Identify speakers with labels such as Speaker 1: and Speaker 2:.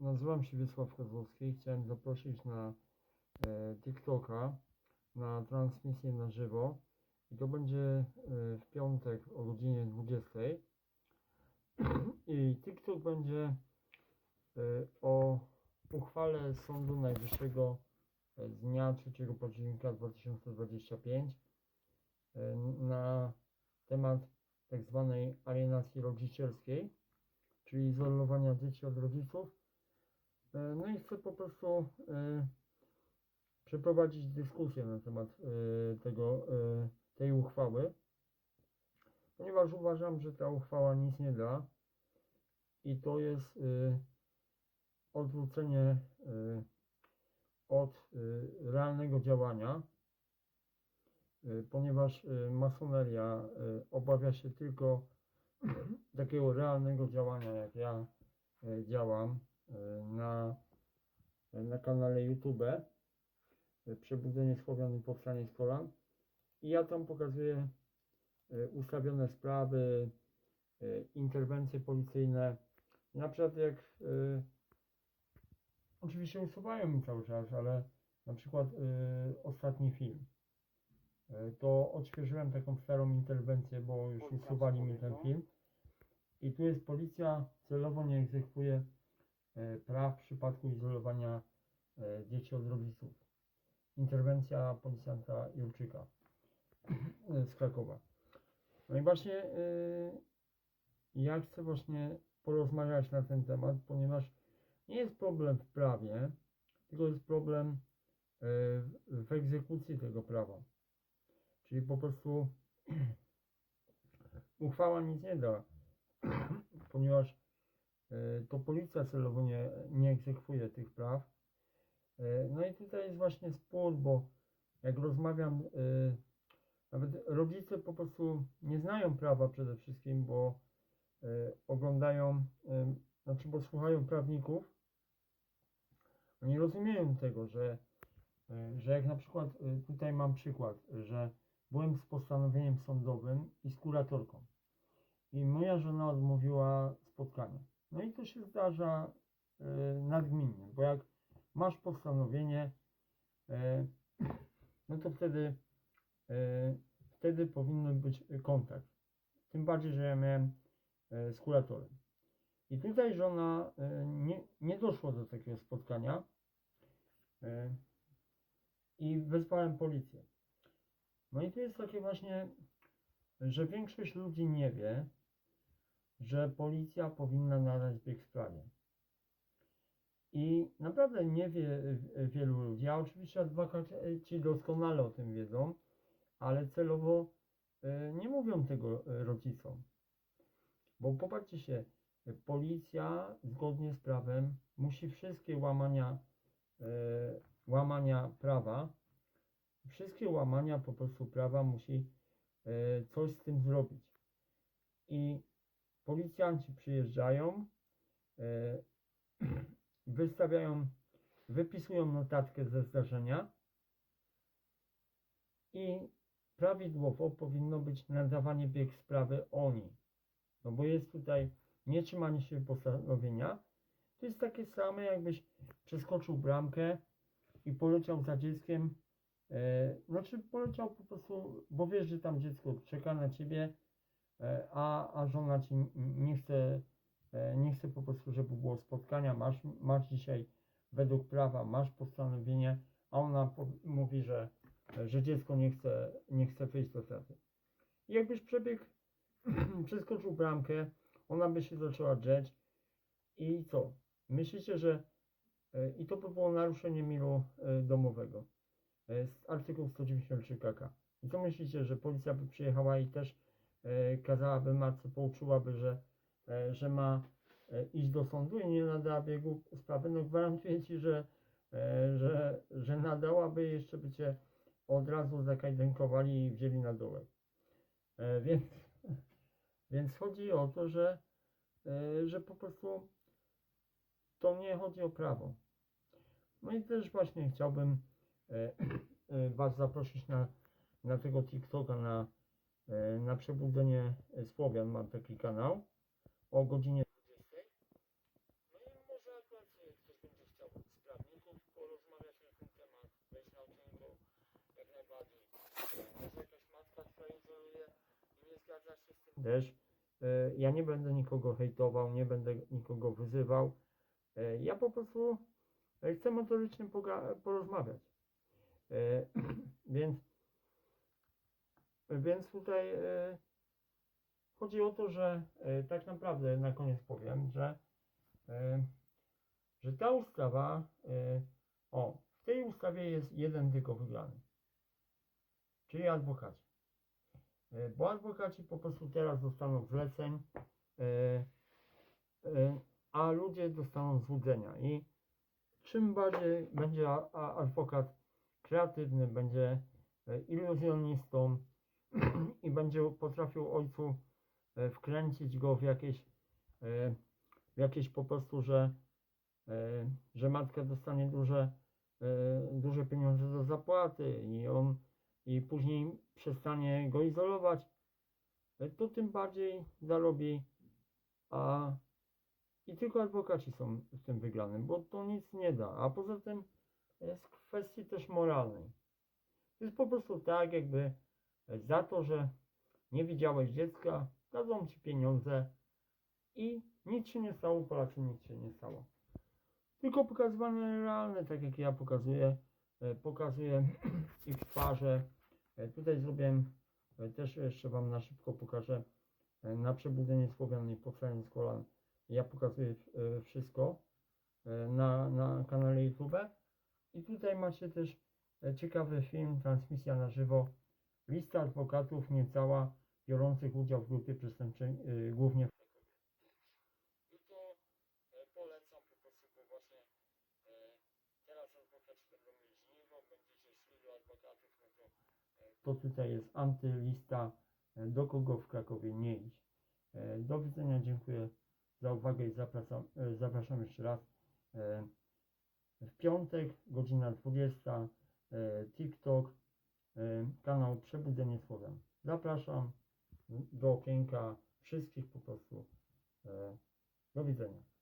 Speaker 1: Nazywam się Wiesław Kozłowski. Chciałem zaprosić na e, TikToka na transmisję na żywo. I to będzie e, w piątek o godzinie 20. I TikTok będzie e, o uchwale Sądu Najwyższego z dnia 3 października 2025 e, na temat tak zwanej alienacji rodzicielskiej, czyli izolowania dzieci od rodziców. E, No i chcę po prostu e, przeprowadzić dyskusję na temat e, tego, tej uchwały, ponieważ uważam, że ta uchwała nic nie da i to jest odwrócenie od realnego działania, ponieważ masoneria obawia się tylko takiego realnego działania, jak ja działam na, na kanale YouTube. Przebudzenie Słowian i Powstanie z Kolan. I ja tam pokazuję e, ustawione sprawy, e, interwencje policyjne. Na przykład jak e, oczywiście usuwają mi cały czas, ale na przykład ostatni film. To odświeżyłem taką starą interwencję, bo już usuwali mi ten film. I tu jest policja celowo nie egzekwuje praw w przypadku izolowania e, dzieci od rodziców. Interwencja policjanta Jurczyka e, z Krakowa. No i właśnie e, ja chcę właśnie porozmawiać na ten temat, ponieważ nie jest problem w prawie, tylko jest problem e, w- egzekucji tego prawa. Czyli po prostu uchwała nic nie da, ponieważ e, to policja celowo nie, nie egzekwuje tych praw. E, No i tutaj jest właśnie spór, bo jak rozmawiam, e, nawet rodzice po prostu nie znają prawa przede wszystkim, bo e, oglądają, e, znaczy bo słuchają prawników. Oni rozumieją tego, że, e, że jak na przykład e, tutaj mam przykład, że byłem z postanowieniem sądowym i z kuratorką. I moja żona odmówiła spotkania. No i to się zdarza e, nadgminnie, bo jak masz postanowienie, e, no to wtedy, e, wtedy powinien być kontakt. Tym bardziej, że ja miałem z kuratorem. I tutaj żona nie, nie doszło do takiego spotkania i wezwałem policję. No i tu jest takie właśnie, że większość ludzi nie wie, że policja powinna nadać bieg sprawie. I naprawdę nie wie e, wielu ludzi, a oczywiście adwokaci doskonale o tym wiedzą, ale celowo e, nie mówią tego e, rodzicom. Bo popatrzcie się, policja zgodnie z prawem musi wszystkie łamania, łamania prawa, wszystkie łamania po prostu prawa musi coś z tym zrobić. I policjanci przyjeżdżają, e, wystawiają, wypisują notatkę ze zdarzenia i prawidłowo powinno być nadawanie bieg sprawy oni. No bo jest tutaj nietrzymanie się postanowienia. To jest takie same, jakbyś przeskoczył bramkę i poleciał za dzieckiem. E, znaczy poleciał po prostu, bo wiesz, że tam dziecko czeka na ciebie, a, a żona ci nie chce, e, nie chce po prostu, żeby było spotkania. Masz, masz dzisiaj według prawa, masz postanowienie, a ona mówi, że, że dziecko nie chce, nie chce wyjść do taty. I jakbyś przebiegł, przeskoczył bramkę, ona by się zaczęła drzeć i co? Myślicie, że e, i to by było naruszenie miru e, domowego e, z artykułu 193 KK. I co myślicie, że policja by przyjechała i też e, kazałaby matce, pouczyłaby, że, e, że ma e, iść do sądu i nie nadała biegu sprawy? No gwarantuję Ci, że, e, że, że nadałaby jeszcze by Cię od razu zakajdankowali i wzięli na. E, więc, więc chodzi o to, że, e, że po prostu to nie chodzi o prawo. No i też właśnie chciałbym e, e, Was zaprosić na, na tego TikToka, na, e, na Przebudzenie Słowian. Mam taki kanał o godzinie 20. No i może przykład e, ktoś będzie chciał z prawników porozmawiać na ten temat, wejść na okienko, jak najbardziej. E, Może jakaś matka, która izoluje i nie zgadza się z tym. Też e, ja nie będę nikogo hejtował, nie będę nikogo wyzywał. E, Ja po prostu e, chcę motorycznie porozmawiać. E, Więc, więc tutaj e, chodzi o to, że e, tak naprawdę na koniec powiem, że, e, że ta ustawa, o, w tej ustawie jest jeden tylko wygrany, czyli adwokaci. Bo adwokaci po prostu teraz dostaną zleceń, a ludzie dostaną złudzenia. I czym bardziej będzie adwokat kreatywny, będzie iluzjonistą i będzie potrafił ojcu e, wkręcić go w jakieś, e, w jakieś po prostu, że, e, że matka dostanie duże, duże pieniądze do zapłaty i on i później przestanie go izolować, to tym bardziej zarobi, a i tylko adwokaci są w tym wygranym, bo to nic nie da, a poza tym jest kwestii też moralnej. Jest po prostu tak, jakby za to, że nie widziałeś dziecka, dadzą ci pieniądze i nic się nie stało, Polacy nic się nie stało. Tylko pokazywane realne, tak jak ja pokazuję, e, pokazuję ich twarze. E, Tutaj zrobiłem, też jeszcze Wam na szybko pokażę, e, na przebudzenie Słowian i powstanie z kolan. Ja pokazuję wszystko na, na kanale YouTube. I tutaj macie też ciekawy film, transmisja na żywo. Lista adwokatów niecała biorących udział w grupie przestępczej, y, głównie w Krakowie. I to e, polecam po prostu, bo właśnie e, teraz adwokaci będą mieli żniwo, będziecie szli do adwokatów, no to, e, to tutaj jest antylista, e, do kogo w Krakowie nie iść. E, do widzenia, dziękuję za uwagę i zapraszam, e, zapraszam jeszcze raz. E, w piątek, godzina 20, e, TikTok, kanał Przebudzenie Słowian. Zapraszam do okienka wszystkich po prostu. E, Do widzenia.